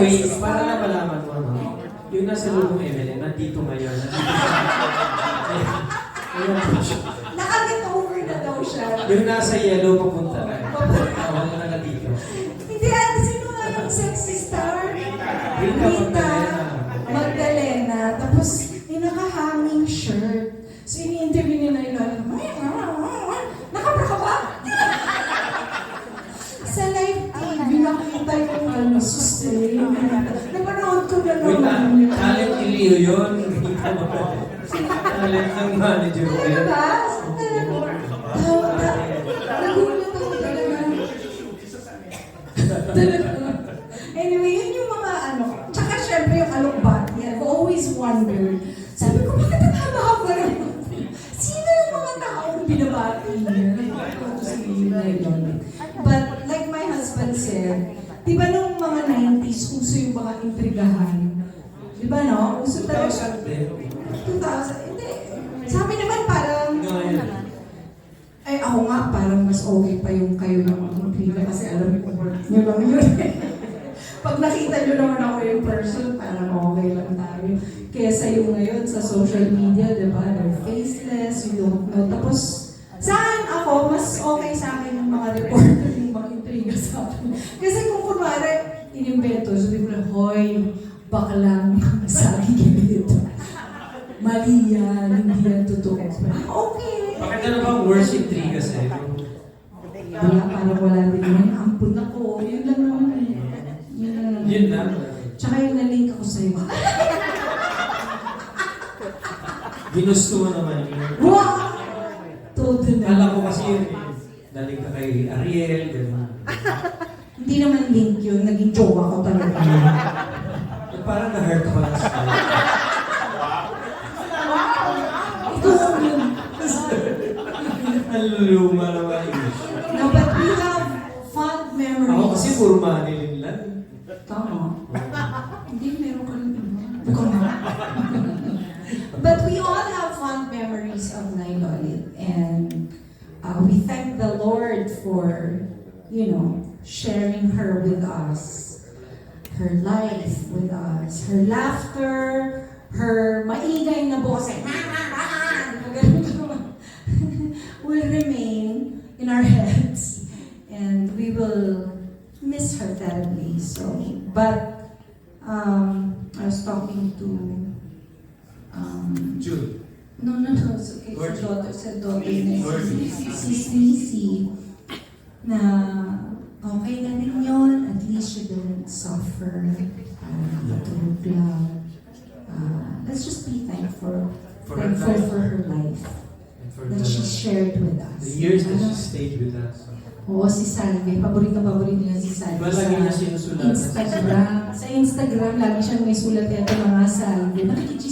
way, sexy para na malaman mo, no? Yung nasa loob ng Evelyn, nandito ngayon. Ayun po siya. Nakaget over na daw siya. Yung nasa yellow, papunta na. Tawag na na dito. Hindi, ano, sino nga yung sexy star? Rita Rita Magdalena. Tapos, may naka-hanging shirt. So, ini-interview niya na yung lola. Nakabra ka ba? Sa live TV, nakita yung ano, sustain. Napanood ko na Wait, ah, naman talent ni Leo yun. Talent ng manager ko Ano yun. ba? Talaga. Nagulat ako talaga. Talaga. Anyway, yun yung mga ano. Tsaka syempre yung alokbat. I've always wondered. Sabi ko, bakit ang haba-haba naman? Sino yung mga taong binabati niya? Ako si Nailon. But di ba nung mga 90s, uso yung mga intrigahan? Di ba no? Uso talaga. 2000 din. 2000, hindi. Sa amin naman parang, ay ako nga parang mas okay pa yung kayo ng intriga kasi alam ko work nyo lang yun. Pag nakita nyo naman ako yung person, parang okay lang tayo. Kesa yung ngayon sa social media, di ba? They're faceless, you don't know. Tapos, saan ako, mas okay sa akin yung mga reporter yung mga intriga sa akin. Kasi inimbento, sabi ko na, hoy, baklang sabi ka dito. Mali yan, hindi yan totoo. Ah, okay. Bakit ano bang worst intriga sa'yo? Wala, parang wala din yan. Ampun ako. Yun lang naman eh. Yun lang naman. Yun na. Tsaka yung nalink ako sa'yo. Ginusto mo naman yun. Wow! Todo na. Kala ko kasi yun eh. Daling ka kay Ariel, gano'n. Hindi naman link yun. Naging jowa ko talaga. At parang na-hurt ko lang sa Ikaw yun. Ang luma naman yun. No, but we have fond memories. Ako kasi puro manilin lang. Tama. Hindi, meron ka rin iba. Ikaw na. But we all have fond memories of Nailolit. And uh, we thank the Lord for, you know, sharing her with us. Her life with us. Her laughter. Her maingay na boses. will remain in our heads. And we will miss her terribly. So, but um, I was talking to um, June. no, no, no, it's. Sa Virgin. daughter, daughter niya, Virgin. si, si Stacy, na okay na rin yun. At least she suffer. Uh, matulog lang. Uh, let's just be thankful. For her thankful life. for her life that the, she shared with us. the years that Ano? she stayed with us. Oo, si Salve. Paborito-paborito niya si Salve. Diba lagi niya sinusulat? Instagram. Sa Instagram, lagi siyang may sulat yan mga Salve. Nakikichismis